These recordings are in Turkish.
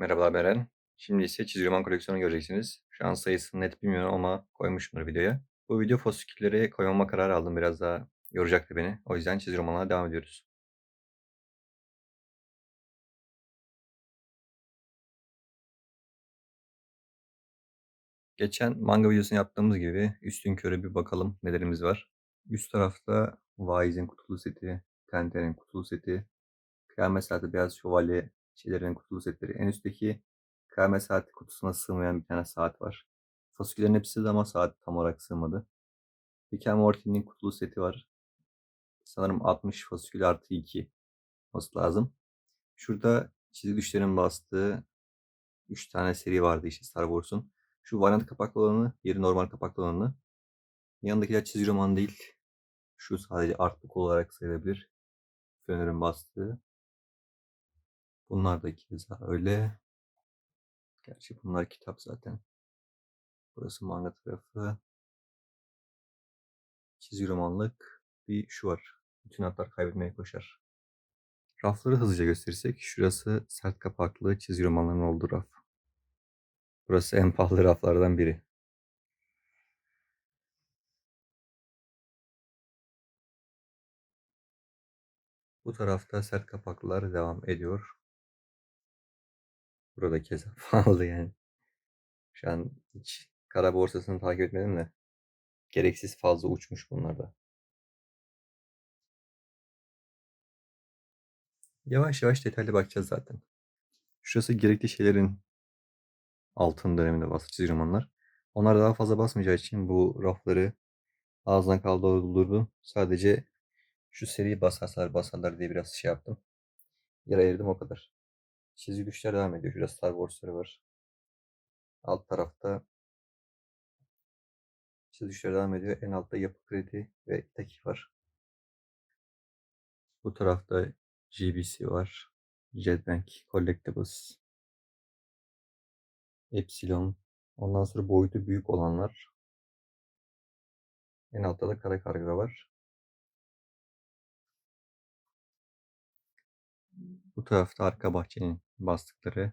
Merhabalar Beren. Şimdi ise çizgi roman koleksiyonu göreceksiniz. Şu an sayısını net bilmiyorum ama koymuşumdur videoya. Bu video fosikülleri koymama kararı aldım. Biraz daha yoracaktı beni. O yüzden çizgi romanlara devam ediyoruz. Geçen manga videosunu yaptığımız gibi üstün körü bir bakalım nelerimiz var. Üst tarafta Wise'in kutulu seti, Tenten'in kutulu seti, Kıyamet Saati Beyaz Şövalye şeylerin kutulu setleri. En üstteki Kıyamet Saati kutusuna sığmayan bir tane saat var. Fasulyenin hepsi de ama saat tam olarak sığmadı. Rick and Morty'nin kutulu seti var. Sanırım 60 fasulye artı 2 olması lazım. Şurada çizgi düşlerin bastığı 3 tane seri vardı işte Star Wars'un. Şu variant kapaklı olanı, yeri normal kapaklı olanı. Yanındakiler çizgi roman değil. Şu sadece artbook olarak sayılabilir. Fener'in bastığı. Bunlar da keza öyle. Gerçi bunlar kitap zaten. Burası manga tarafı. Çizgi romanlık bir şu var. Bütün atlar kaybetmeye koşar. Rafları hızlıca gösterirsek şurası sert kapaklı çizgi romanların olduğu raf. Burası en pahalı raflardan biri. Bu tarafta sert kapaklılar devam ediyor. Burada keza pahalı yani. Şu an hiç kara borsasını takip etmedim de gereksiz fazla uçmuş bunlarda. Yavaş yavaş detaylı bakacağız zaten. Şurası gerekli şeylerin altın döneminde bastığı çizgi romanlar. Onlar daha fazla basmayacağı için bu rafları ağzından kaldırıldı. Sadece şu seriyi basarlar basarlar diye biraz şey yaptım. Yer ayırdım o kadar. Çizgi güçler devam ediyor. Şurada Star Wars'ları var. Alt tarafta çizgi güçler devam ediyor. En altta Yapı Kredi ve Itaki var. Bu tarafta GBC var. Jetbank, Collectibles, Epsilon. Ondan sonra boyutu büyük olanlar. En altta da kara karga var. Bu tarafta arka bahçenin bastıkları.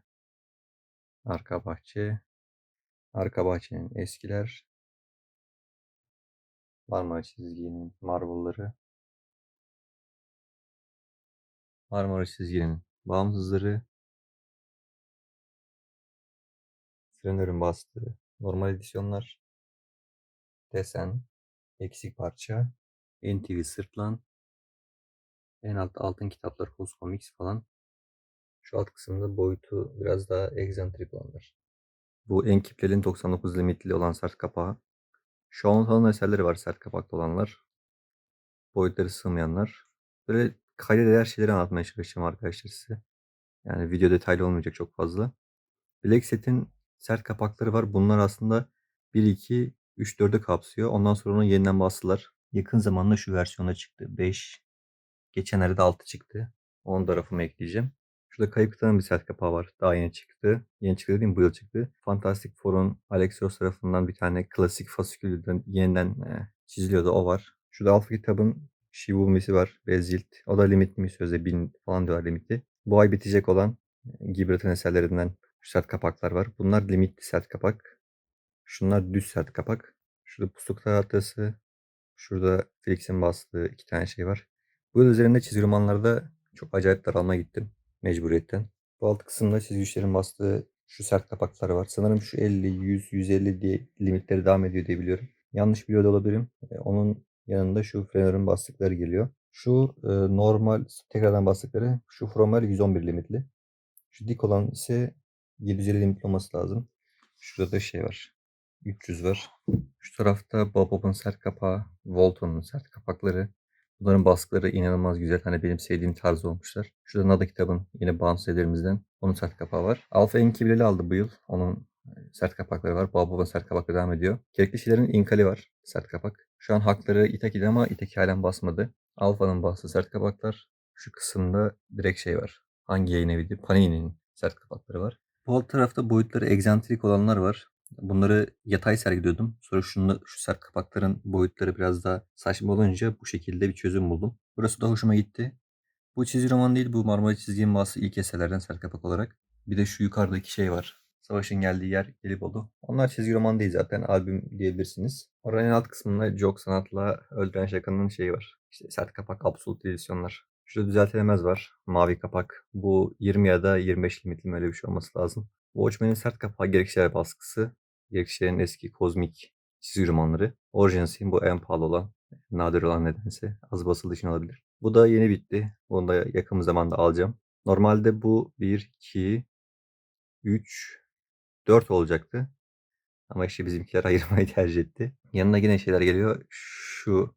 Arka bahçe. Arka bahçenin eskiler. Marmara çizginin Marvel'ları. Marmara çizginin bağımsızları. Frenörün bastığı normal edisyonlar. Desen. Eksik parça. NTV Sırtlan. En altta altın kitaplar, Host Comics falan. Şu alt kısımda boyutu biraz daha egzantrik olanlar. Bu Enkipler'in 99 limitli olan sert kapağı. Şu an falan eserleri var sert kapaklı olanlar. Boyutları sığmayanlar. Böyle kayda değer şeyleri anlatmaya çalışacağım arkadaşlar size. Yani video detaylı olmayacak çok fazla. Black Set'in sert kapakları var. Bunlar aslında 1, 2, 3, 4'ü kapsıyor. Ondan sonra onu yeniden bastılar. Yakın zamanda şu versiyona çıktı. 5. Geçenlerde de 6 çıktı. Onu da rafıma ekleyeceğim. Şurada Kayıp Kıtanın bir sert kapağı var. Daha yeni çıktı. Yeni çıktı dediğim bu yıl çıktı. Fantastic Four'un Alex Ross tarafından bir tane klasik fasikülden yeniden e, çiziliyordu. O var. Şurada Alfa kitabın Shibumisi var. Bezilt. O da limitli mi sözde 1000 falan diyorlar limitli. Bu ay bitecek olan e, Gibrat'ın eserlerinden sert kapaklar var. Bunlar limitli sert kapak. Şunlar düz sert kapak. Şurada pusluk tahtası. Şurada Felix'in bastığı iki tane şey var. Bu yıl üzerinde çizgi romanlarda çok acayip daralma gittim mecburiyetten. Bu alt kısımda çizgi güçlerin bastığı şu sert kapaklar var. Sanırım şu 50, 100, 150 diye limitleri devam ediyor diye biliyorum. Yanlış biliyor da olabilirim. E, onun yanında şu Frenör'ün bastıkları geliyor. Şu e, normal tekrardan bastıkları şu Fromel 111 limitli. Şu dik olan ise 750 limitli olması lazım. Şurada da şey var. 300 var. Şu tarafta Bobob'un sert kapağı, Volton'un sert kapakları. Bunların baskıları inanılmaz güzel. Hani benim sevdiğim tarz olmuşlar. Şurada Nada kitabın yine bağımsız ederimizden. Onun sert kapağı var. Alfa Enkibileli aldı bu yıl. Onun e, sert kapakları var. Bababa'nın sert kapakları devam ediyor. Gerekli şeylerin Inkali var. Sert kapak. Şu an hakları Itaki'de ama Itaki halen basmadı. Alfa'nın bastığı sert kapaklar. Şu kısımda direkt şey var. Hangi yayın eviydi? Panini'nin sert kapakları var. Bu alt tarafta boyutları egzantrik olanlar var. Bunları yatay sergiliyordum. Sonra şunu, şu sert kapakların boyutları biraz daha saçma olunca bu şekilde bir çözüm buldum. Burası da hoşuma gitti. Bu çizgi roman değil bu Marmara çizgiması ilk eserlerden sert kapak olarak. Bir de şu yukarıdaki şey var. Savaşın geldiği yer Gelibolu. Onlar çizgi roman değil zaten albüm diyebilirsiniz. Oranın alt kısmında Joke Sanat'la Öldüren Şaka'nın şeyi var. İşte sert kapak, absolut edisyonlar. Şurada düzeltilemez var. Mavi kapak. Bu 20 ya da 25 limitli öyle bir şey olması lazım. Watchmen'in sert kapağı Gerekçeler baskısı. Gerekçelerin eski kozmik çizgi romanları. Origins'in bu en pahalı olan, nadir olan nedense. Az basıldığı için olabilir. Bu da yeni bitti. Bunu da yakın zamanda alacağım. Normalde bu 1, 2, 3, 4 olacaktı. Ama işte bizimkiler ayırmayı tercih etti. Yanına yine şeyler geliyor. Şu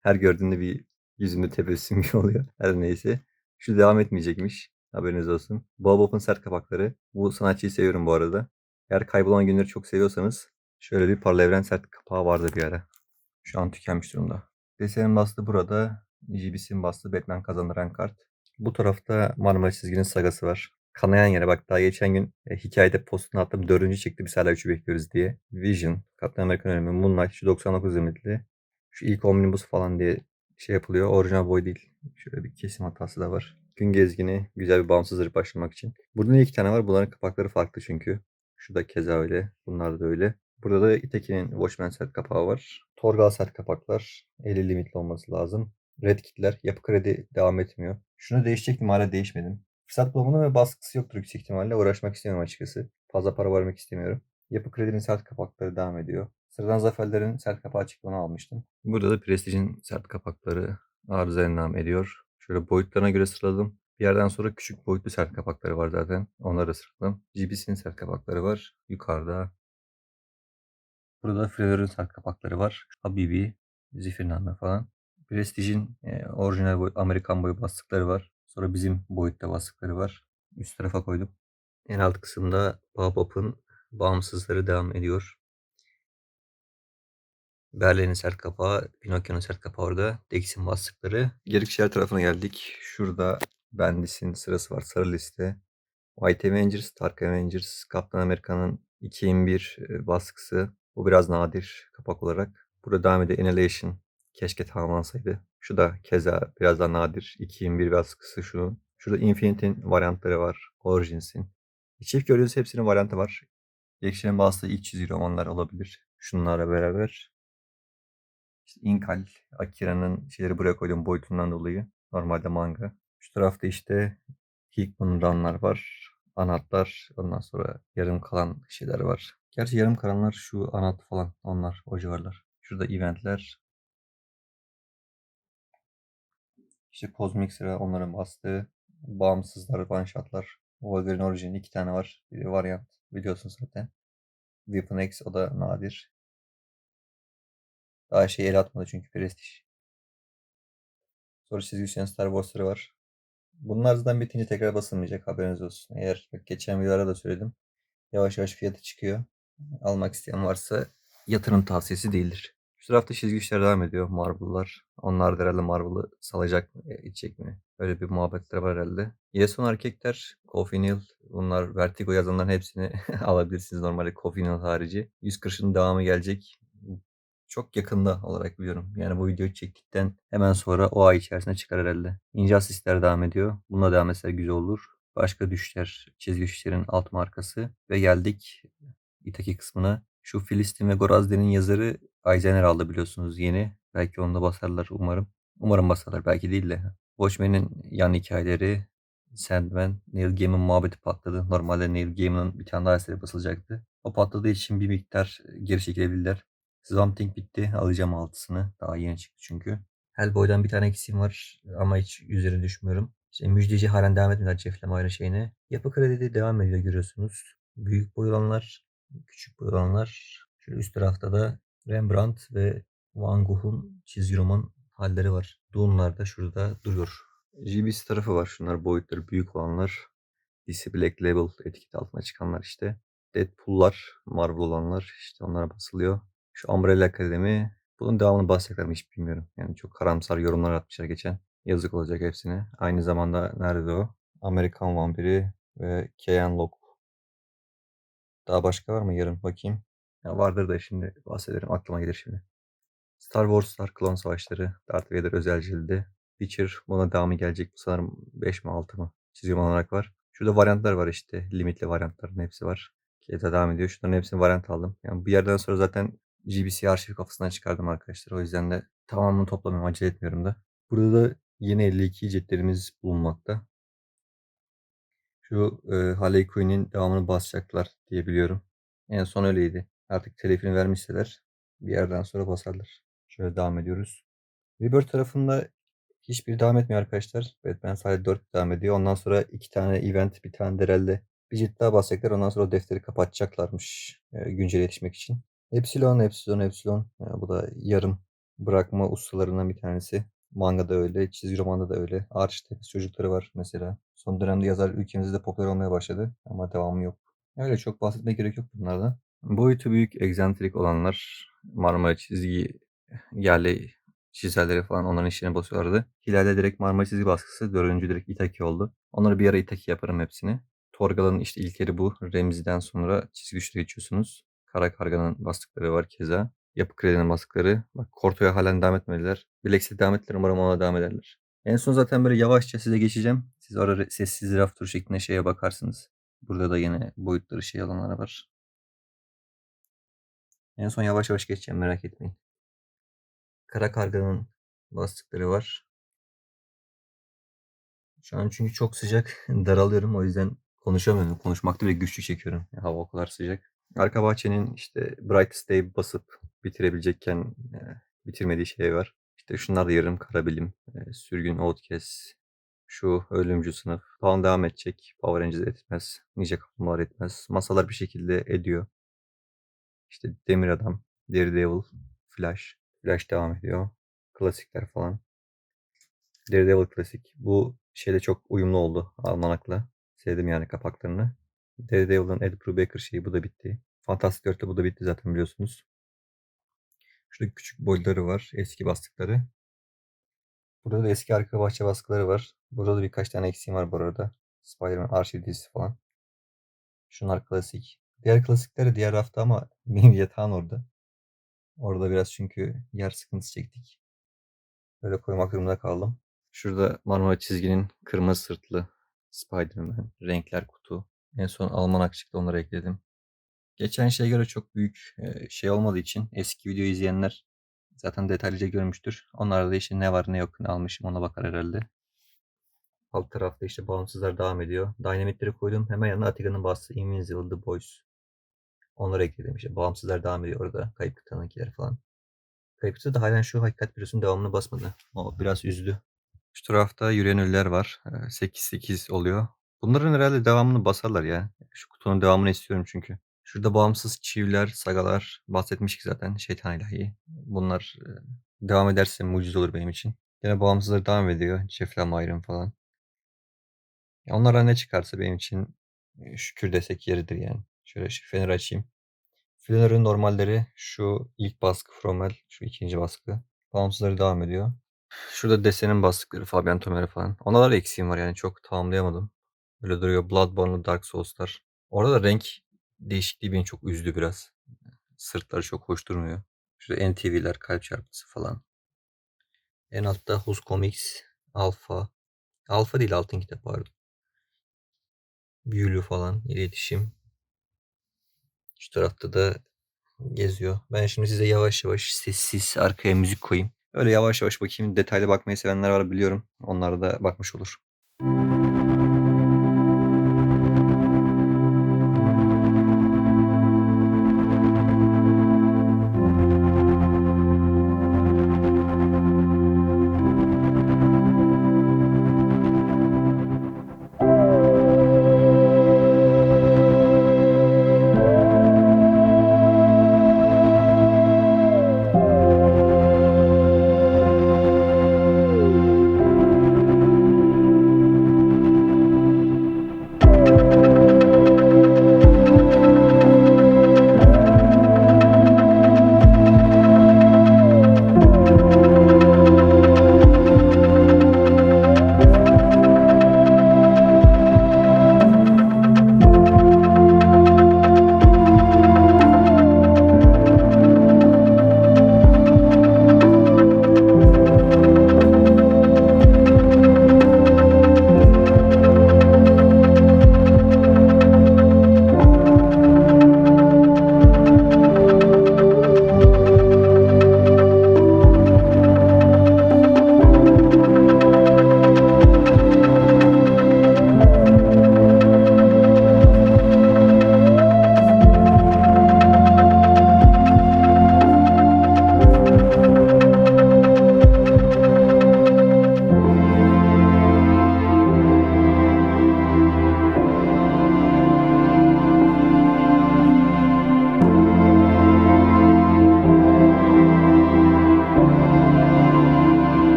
her gördüğünde bir yüzümde tebessüm oluyor. Her neyse. Şu devam etmeyecekmiş. Haberiniz olsun. Bob sert kapakları. Bu sanatçıyı seviyorum bu arada. Eğer kaybolan günleri çok seviyorsanız şöyle bir parla evren sert kapağı vardı bir ara. Şu an tükenmiş durumda. Desenin bastı burada. JBC'nin bastı Batman kazandıran kart. Bu tarafta Marmara çizginin sagası var. Kanayan yere bak daha geçen gün e, hikayede postunu attım. Dördüncü çıktı biz hala üçü bekliyoruz diye. Vision, Captain American ölümü, Moonlight, şu 99 limitli. Şu ilk omnibus falan diye şey yapılıyor. Orijinal boy değil. Şöyle bir kesim hatası da var. Gün gezgini güzel bir bağımsız zırh başlamak için. Burada ne iki tane var. Bunların kapakları farklı çünkü. Şu da keza öyle. Bunlar da öyle. Burada da Iteki'nin Watchmen set kapağı var. Torgal set kapaklar. 50 limitli olması lazım. Red kitler. Yapı kredi devam etmiyor. Şunu değişecektim hala değişmedim. Fırsat bulamadım ve baskısı yoktur yüksek ihtimalle. Uğraşmak istemiyorum açıkçası. Fazla para vermek istemiyorum. Yapı kredinin sert kapakları devam ediyor. Sıradan zaferlerin sert kapağı çıktığını almıştım. Burada da Prestige'in sert kapakları arıza devam ediyor. Şöyle boyutlarına göre sıraladım. Bir yerden sonra küçük boyutlu sert kapakları var zaten. Onları da sıraladım. GBC'nin sert kapakları var. Yukarıda. Burada Fredor'un sert kapakları var. Habibi, Zifirname falan. Prestige'in e, orijinal boy, Amerikan boyu bastıkları var. Sonra bizim boyutta bastıkları var. Üst tarafa koydum. En alt kısımda Baobab'ın bağımsızları devam ediyor. Berlin'in sert kapağı, Pinokyo'nun sert kapağı orada. Dex'in bastıkları. Gelikşehir tarafına geldik. Şurada Bendis'in sırası var. Sarı liste. White Avengers, Dark Avengers, Captain America'nın 2-in-1 e, baskısı. Bu biraz nadir kapak olarak. Burada devam ediyor Annihilation. Keşke tamamlansaydı. Şu da keza biraz daha nadir. 2-in-1 baskısı şunun. Şurada Infinity'nin varyantları var. Origins'in. Çift gördüğünüz hepsinin varyantı var. Gerekçelerin bastığı ilk çizgi romanlar olabilir. Şunlarla beraber. İşte Inkal, Akira'nın şeyleri buraya koydum boyutundan dolayı. Normalde manga. Şu tarafta işte Hickman runlar var. Anatlar. Ondan sonra yarım kalan şeyler var. Gerçi yarım kalanlar şu anat falan. Onlar o civarlar. Şurada eventler. İşte Cosmic sıra onların bastığı. Bağımsızlar, one shotlar. Wolverine Origin iki tane var. Bir varyant biliyorsun zaten. Weapon X o da nadir. Şey el atmadı çünkü prestij. Sonra çizgi üstüne Star Wars'ları var. Bunlar zaten bitince tekrar basılmayacak haberiniz olsun. Eğer geçen videolarda da söyledim. Yavaş yavaş fiyatı çıkıyor. Almak isteyen varsa yatırım tavsiyesi değildir. Şu tarafta çizgi işler devam ediyor. Marvel'lar. Onlar da herhalde Marvel'ı salacak mı, içecek mi? Öyle bir muhabbetler var herhalde. Yeson erkekler, Coffee Neal. Bunlar Vertigo yazanların hepsini alabilirsiniz normalde Coffee Neal harici. 140'ın devamı gelecek. Çok yakında olarak biliyorum. Yani bu videoyu çektikten hemen sonra o ay içerisinde çıkar herhalde. İnce asistler devam ediyor. Bununla devam etse güzel olur. Başka düşler, çizgi düşlerin alt markası. Ve geldik İtaki kısmına. Şu Filistin ve Gorazde'nin yazarı Eisner aldı biliyorsunuz yeni. Belki onu da basarlar umarım. Umarım basarlar belki değil de. Watchmen'in yan hikayeleri, Sandman, Neil Gaiman muhabbeti patladı. Normalde Neil Gaiman'ın bir tane daha eseri basılacaktı. O patladığı için bir miktar geri çekilebilirler. Swamp Thing bitti. Alacağım altısını. Daha yeni çıktı çünkü. Hellboy'dan bir tane eksiğim var ama hiç üzerine düşmüyorum. İşte müjdeci halen devam etmediler Jeff Lemire şeyine. Yapı kredide devam ediyor görüyorsunuz. Büyük boy olanlar, küçük boy olanlar. Şöyle üst tarafta da Rembrandt ve Van Gogh'un çizgi roman halleri var. Dunlar da şurada duruyor. GBC tarafı var. Şunlar boyutları büyük olanlar. DC Black Label etiket altına çıkanlar işte. Deadpool'lar, Marvel olanlar işte onlar basılıyor. Şu Umbrella Akademi. Bunun devamını bahsedecekler hiç bilmiyorum. Yani çok karamsar yorumlar atmışlar geçen. Yazık olacak hepsine. Aynı zamanda nerede o? Amerikan Vampiri ve Keyan Locke. Daha başka var mı yarın bakayım. Ya vardır da şimdi bahsederim. Aklıma gelir şimdi. Star Wars'lar, Klon Savaşları, Darth Vader özel cildi. Witcher buna devamı gelecek. Sanırım 5 mi 6 mı çizim olarak var. Şurada varyantlar var işte. Limitli varyantların hepsi var. Keza devam ediyor. Şunların hepsini varyant aldım. Yani bir yerden sonra zaten GBC arşiv kafasından çıkardım arkadaşlar. O yüzden de tamamını toplamıyorum. Acele etmiyorum da. Burada da yeni 52 jetlerimiz bulunmakta. Şu e, Harley Quinn'in devamını basacaklar diye biliyorum. En son öyleydi. Artık telifini vermişseler bir yerden sonra basarlar. Şöyle devam ediyoruz. Rebirth tarafında hiçbir devam etmiyor arkadaşlar. Ben sadece 4 devam ediyor. Ondan sonra 2 tane event, bir tane de herhalde bir cilt daha basacaklar. Ondan sonra o defteri kapatacaklarmış e, güncel yetişmek için. Epsilon, Epsilon, Epsilon. E, bu da yarım bırakma ustalarından bir tanesi. Manga da öyle, çizgi romanda da öyle. Tepesi çocukları var mesela. Son dönemde yazar ülkemizde popüler olmaya başladı ama devamı yok. Öyle çok bahsetmeye gerek yok bunlardan. Boyutu büyük, egzantrik olanlar Marmara çizgi yerli çizerleri falan onların işlerine basıyorlardı. Hilal'de direkt Marmara çizgi baskısı. Dördüncü direkt Itaki oldu. Onları bir ara Itaki yaparım hepsini. Torgal'ın işte ilkleri bu. Remzi'den sonra çizgi güçlü geçiyorsunuz. Kara Karga'nın bastıkları var keza. Yapı Kredi'nin bastıkları. Bak Korto'ya halen devam etmediler. Bilex'e devam ettiler. Umarım ona devam ederler. En son zaten böyle yavaşça size geçeceğim. Siz ara sessiz raf turu şeklinde şeye bakarsınız. Burada da yine boyutları şey alanları var. En son yavaş yavaş geçeceğim merak etmeyin. Kara Karga'nın bastıkları var. Şu an çünkü çok sıcak. Daralıyorum o yüzden konuşamıyorum. Konuşmakta bile güçlük çekiyorum. Hava o kadar sıcak. Arka bahçenin işte Brightest Day basıp bitirebilecekken e, bitirmediği şey var. İşte şunlar da yarım kara bilim, e, sürgün, outcast, şu ölümcü sınıf falan devam edecek. Power Rangers etmez. Ninja kaplumbağalar etmez. Masalar bir şekilde ediyor. İşte Demir Adam, Daredevil, Flash. Flash devam ediyor. Klasikler falan. Daredevil klasik. Bu şeyde çok uyumlu oldu almanakla. Sevdim yani kapaklarını. Daredevil'ın Ed Brubaker şeyi bu da bitti. Fantastic Dörtte bu da bitti zaten biliyorsunuz. Şurada küçük boyları var. Eski bastıkları. Burada da eski arka bahçe baskıları var. Burada da birkaç tane eksiğim var bu arada. Spider-Man arşiv dizisi falan. Şunlar klasik. Diğer klasikleri diğer hafta ama benim yatağın orada. Orada biraz çünkü yer sıkıntısı çektik. Böyle koymak durumunda kaldım. Şurada Marmara çizginin kırmızı sırtlı Spider-Man, renkler kutu. En son Almanak çıktı onları ekledim. Geçen şeye göre çok büyük şey olmadığı için eski video izleyenler zaten detaylıca görmüştür. Onlarda da işte ne var ne yok ne almışım ona bakar herhalde. Alt tarafta işte bağımsızlar devam ediyor. Dynamitleri koydum. Hemen yanına Atiga'nın bastığı Invincible The Boys. Onları ekledim işte. Bağımsızlar devam ediyor orada. Kayıp kıtanınkiler falan. Kayıp da halen şu hakikat virüsün devamını basmadı. O biraz üzdü. Şu tarafta yürüyen ölüler var. 8-8 oluyor. Bunların herhalde devamını basarlar ya. Şu kutunun devamını istiyorum çünkü. Şurada bağımsız çivler, sagalar bahsetmiştik zaten. Şeytan ilahi. Bunlar devam ederse mucize olur benim için. Yine bağımsızlar devam ediyor. Jeff Lemire falan. Onlara ne çıkarsa benim için şükür desek yeridir yani. Şöyle şu fener açayım. Fener'ın normalleri şu ilk baskı Fromel, şu ikinci baskı. Bağımsızları devam ediyor. Şurada desenin bastıkları Fabian Tomer'e falan. Ona da eksiğim var yani çok tamamlayamadım. Böyle duruyor Bloodborne'lu Dark Souls'lar. Orada da renk değişikliği beni çok üzdü biraz. Sırtları çok hoş durmuyor. Şurada NTV'ler, kalp çarpısı falan. En altta Hus Comics, Alpha. Alpha değil altın kitap pardon. Büyülü falan, iletişim. Şu tarafta da geziyor. Ben şimdi size yavaş yavaş sessiz arkaya müzik koyayım. Öyle yavaş yavaş bakayım. Detaylı bakmayı sevenler var biliyorum. Onlara da bakmış olur. Çizgi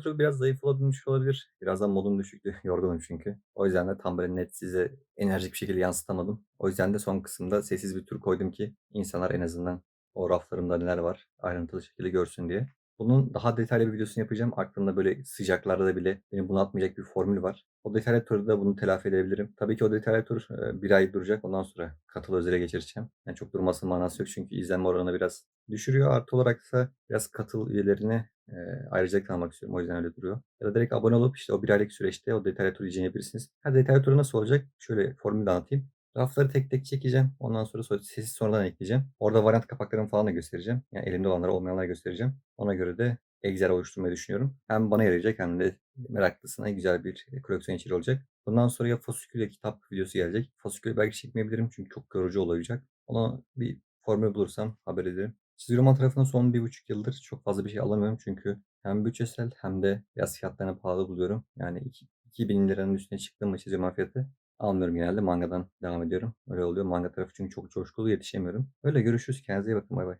türü biraz zayıflamış olabilir. Birazdan modum düşüktü. Yorgunum çünkü. O yüzden de tam böyle net size enerjik bir şekilde yansıtamadım. O yüzden de son kısımda sessiz bir tür koydum ki insanlar en azından o raflarımda neler var ayrıntılı şekilde görsün diye. Bunun daha detaylı bir videosunu yapacağım. Aklımda böyle sıcaklarda da bile beni bunaltmayacak bir formül var. O detaylı turda da bunu telafi edebilirim. Tabii ki o detaylı tur e, bir ay duracak. Ondan sonra katılı özele geçireceğim. Yani çok durmasının manası yok çünkü izlenme oranını biraz düşürüyor. Artı olarak ise biraz katıl üyelerine e, ayrıca kalmak istiyorum. O yüzden öyle duruyor. Ya da direkt abone olup işte o bir aylık süreçte o detaylı turu izleyebilirsiniz. Ha detaylı turu nasıl olacak? Şöyle formülü de anlatayım. Rafları tek tek çekeceğim. Ondan sonra so- sesi sonradan ekleyeceğim. Orada varyant kapaklarımı falan da göstereceğim. Yani elimde olanları olmayanları göstereceğim. Ona göre de Excel oluşturmayı düşünüyorum. Hem bana yarayacak hem de meraklısına güzel bir e, koleksiyon içeriği olacak. Bundan sonra ya fasikül ya kitap videosu gelecek. Fasikül belki çekmeyebilirim çünkü çok yorucu olacak. Ona bir formül bulursam haber ederim. Çizgi roman tarafında son bir buçuk yıldır çok fazla bir şey alamıyorum çünkü hem bütçesel hem de biraz fiyatlarını pahalı buluyorum. Yani iki- 2000 liranın üstüne çıktı mı çizgi roman fiyatı almıyorum genelde. Mangadan devam ediyorum. Öyle oluyor. Manga tarafı çünkü çok coşkulu yetişemiyorum. Öyle görüşürüz. Kendinize iyi bakın. Bay bay.